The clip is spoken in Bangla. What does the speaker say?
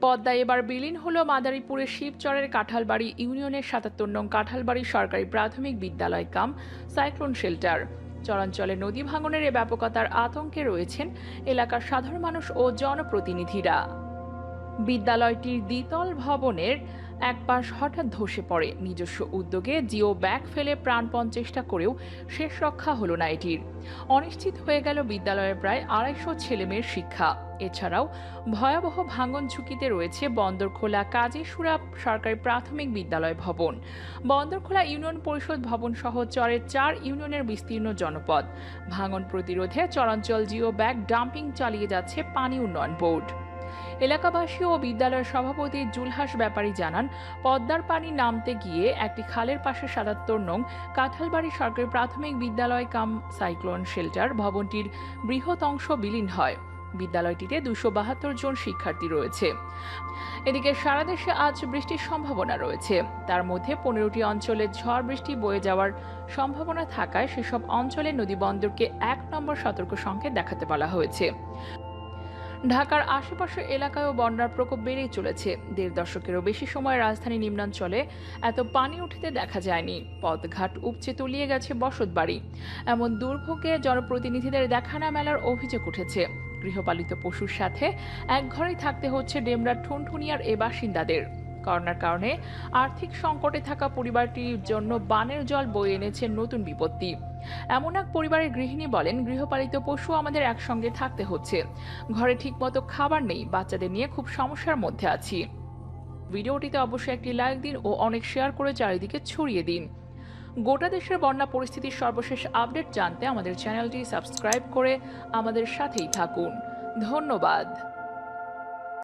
পদ্মায় এবার বিলীন হল মাদারীপুরের শিবচরের কাঁঠালবাড়ি ইউনিয়নের সাতাত্তর নং কাঁঠালবাড়ি সরকারি প্রাথমিক বিদ্যালয় কাম সাইক্লোন শেল্টার। চরাঞ্চলে নদী ভাঙনের এ ব্যাপকতার আতঙ্কে রয়েছেন এলাকার সাধারণ মানুষ ও জনপ্রতিনিধিরা। বিদ্যালয়টির দ্বিতল ভবনের এক পাশ হঠাৎ ধসে পড়ে। নিজস্ব উদ্যোগে জিও ব্যাগ ফেলে প্রাণপণ চেষ্টা করেও শেষ রক্ষা হলো না এটির। অনিশ্চিত হয়ে গেল বিদ্যালয়ের প্রায় আড়াইশো ছেলেমেয়ের শিক্ষা। এছাড়াও ভয়াবহ ভাঙন ঝুঁকিতে রয়েছে বন্দরখোলা কাজীসুরা সরকারি প্রাথমিক বিদ্যালয় ভবন। বন্দরখোলা ইউনিয়ন পরিষদ ভবন সহ চরের চার ইউনিয়নের বিস্তীর্ণ জনপদ। ভাঙন প্রতিরোধে চরাঞ্চল জিও ব্যাগ ডাম্পিং চালিয়ে যাচ্ছে পানি উন্নয়ন বোর্ড। এলাকাবাসী ও বিদ্যালয়ের সভাপতি জুলহাস ব্যাপারী জানান, পদ্মার পানি নামতে গিয়ে একটি খালের পাশে সাতাত্তর নং কাঁঠালবাড়ি সরকারি প্রাথমিক বিদ্যালয় কাম সাইক্লোন শেল্টার ভবনটির বৃহৎ অংশ বিলীন হয়। বিদ্যালয়টিতে দুশো বাহাত্তর জন শিক্ষার্থী রয়েছে। এদিকে সারা দেশে আজ বৃষ্টির সম্ভাবনা রয়েছে। তার মধ্যে পনেরোটি অঞ্চলে ঝড় বৃষ্টি বয়ে যাওয়ার সম্ভাবনা থাকায় সেসব অঞ্চলে নদীবন্দরকে এক নম্বর সতর্ক সংকেত দেখাতে বলা হয়েছে। ঢাকার আশেপাশে এলাকায়ও বন্যার প্রকোপ বেড়েই চলেছে। দেড় দশকেরও বেশি সময় রাজধানী নিম্নাঞ্চলে এত পানি উঠতে দেখা যায়নি। পথঘাট উপচে তলিয়ে গেছে বসত বাড়ি এমন দুর্ভোগে জনপ্রতিনিধিদের দেখা না মেলার অভিযোগ উঠেছে। গৃহপালিত পশুর সাথে এক ঘরেই থাকতে হচ্ছে ডেমরা ঠুনঠুনিয়ার এ বাসিন্দাদের। করোনার কারণে আর্থিক সংকটে থাকা পরিবারটির জন্য বানের জল বয়ে এনেছে নতুন বিপত্তি। এমন এক পরিবারের গৃহিণী বলেন, গৃহপালিত পশু আমাদের একসঙ্গে থাকতে হচ্ছে। ঘরে ঠিকমতো খাবার নেই, বাচ্চাদের নিয়ে খুব সমস্যার মধ্যে আছি। ভিডিওটিতে অবশ্যই একটি লাইক দিন ও অনেক শেয়ার করে চারিদিকে ছড়িয়ে দিন। গোটা দেশের বন্যা পরিস্থিতির সর্বশেষ আপডেট জানতে আমাদের চ্যানেলটি সাবস্ক্রাইব করে আমাদের সাথেই থাকুন। ধন্যবাদ।